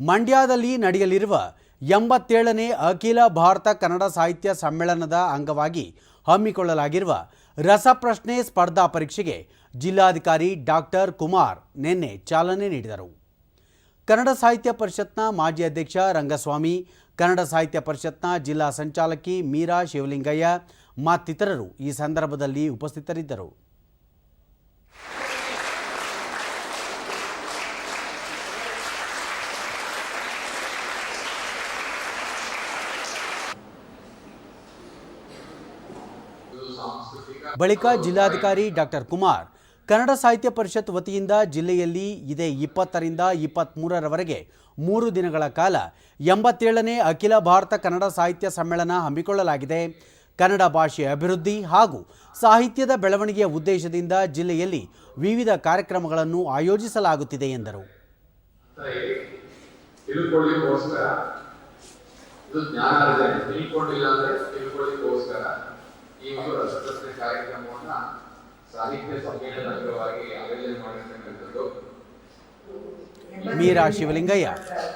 ಮಂಡ್ಯದಲ್ಲಿ ನಡೆಯಲಿರುವ ಎಂಬತ್ತೇಳನೇ ಅಖಿಲ ಭಾರತ ಕನ್ನಡ ಸಾಹಿತ್ಯ ಸಮ್ಮೇಳನದ ಅಂಗವಾಗಿ ಹಮ್ಮಿಕೊಳ್ಳಲಾಗಿರುವ ರಸಪ್ರಶ್ನೆ ಸ್ಪರ್ಧಾ ಪರೀಕ್ಷೆಗೆ ಜಿಲ್ಲಾಧಿಕಾರಿ ಡಾಕ್ಟರ್ ಕುಮಾರ್ ನಿನ್ನೆ ಚಾಲನೆ ನೀಡಿದರು. ಕನ್ನಡ ಸಾಹಿತ್ಯ ಪರಿಷತ್ನ ಮಾಜಿ ಅಧ್ಯಕ್ಷ ರಂಗಸ್ವಾಮಿ, ಕನ್ನಡ ಸಾಹಿತ್ಯ ಪರಿಷತ್ನ ಜಿಲ್ಲಾ ಸಂಚಾಲಕಿ ಮೀರಾ ಶಿವಲಿಂಗಯ್ಯ ಮತ್ತಿತರರು ಈ ಸಂದರ್ಭದಲ್ಲಿ ಉಪಸ್ಥಿತರಿದ್ದರು. ಬಳಿಕ ಜಿಲ್ಲಾಧಿಕಾರಿ ಡಾಕ್ಟರ್ ಕುಮಾರ್, ಕನ್ನಡ ಸಾಹಿತ್ಯ ಪರಿಷತ್ ವತಿಯಿಂದ ಜಿಲ್ಲೆಯಲ್ಲಿ ಇದೇ ಇಪ್ಪತ್ತರಿಂದ ಇಪ್ಪತ್ತ್ಮೂರರವರೆಗೆ ಮೂರು ದಿನಗಳ ಕಾಲ ಎಂಬತ್ತೇಳನೇ ಅಖಿಲ ಭಾರತ ಕನ್ನಡ ಸಾಹಿತ್ಯ ಸಮ್ಮೇಳನ ಹಮ್ಮಿಕೊಳ್ಳಲಾಗಿದೆ. ಕನ್ನಡ ಭಾಷೆಯ ಅಭಿವೃದ್ಧಿ ಹಾಗೂ ಸಾಹಿತ್ಯದ ಬೆಳವಣಿಗೆಯ ಉದ್ದೇಶದಿಂದ ಜಿಲ್ಲೆಯಲ್ಲಿ ವಿವಿಧ ಕಾರ್ಯಕ್ರಮಗಳನ್ನು ಆಯೋಜಿಸಲಾಗುತ್ತಿದೆ ಎಂದರು. ತಿಳ್ಕೊಳ್ಳಿಕ್ಕೋಸ್ಕರ, ಇದು ಜ್ಞಾನಾರ್ಜನೆ ತಿಳ್ಕೊಂಡಿಲ್ಲ ಅಂದ್ರೆ ತಿಳ್ಕೊಳ್ಳಿಕ್ಕೋಸ್ಕರ ಈ ಒಂದು ರಸಪ್ರಶ್ನೆ ಕಾರ್ಯಕ್ರಮವನ್ನ ಸಾಹಿತ್ಯ ಸಮ್ಮೇಳನ ಅಂಗವಾಗಿ ಆಯೋಜನೆ ಮಾಡಿರ್ತಕ್ಕಂಥದ್ದು ಮೀರಾ ಶಿವಲಿಂಗಯ್ಯ.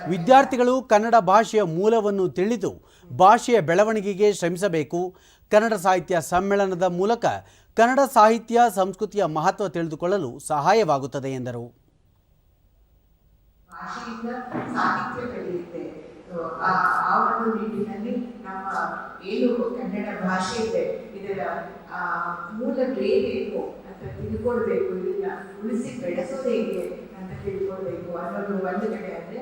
ವಿದ್ಯಾರ್ಥಿಗಳು ಕನ್ನಡ ಭಾಷೆಯ ಮೂಲವನ್ನು ತಿಳಿದು ಭಾಷೆಯ ಬೆಳವಣಿಗೆಗೆ ಶ್ರಮಿಸಬೇಕು. ಕನ್ನಡ ಸಾಹಿತ್ಯ ಸಮ್ಮೇಳನದ ಮೂಲಕ ಕನ್ನಡ ಸಾಹಿತ್ಯ ಸಂಸ್ಕೃತಿಯ ಮಹತ್ವ ತಿಳಿದುಕೊಳ್ಳಲು ಸಹಾಯವಾಗುತ್ತದೆ ಎಂದರು. ಆ ಒಂದು ನಿಟ್ಟಿನಲ್ಲಿ ನಮ್ಮ ಏನು ಕನ್ನಡ ಭಾಷೆ ಇದೆ, ಇದರ ಮೂಲ ಬೇರೇನು ಅಂತ ತಿಳ್ಕೊಳ್ಬೇಕು, ಇದನ್ನ ಉಳಿಸಿ ಬೆಳೆಸೋದು ಹೇಗೆ ಅಂತ ತಿಳ್ಕೊಳ್ಬೇಕು. ಅನ್ನೋದು ಒಂದು ಕಡೆ ಆದ್ರೆ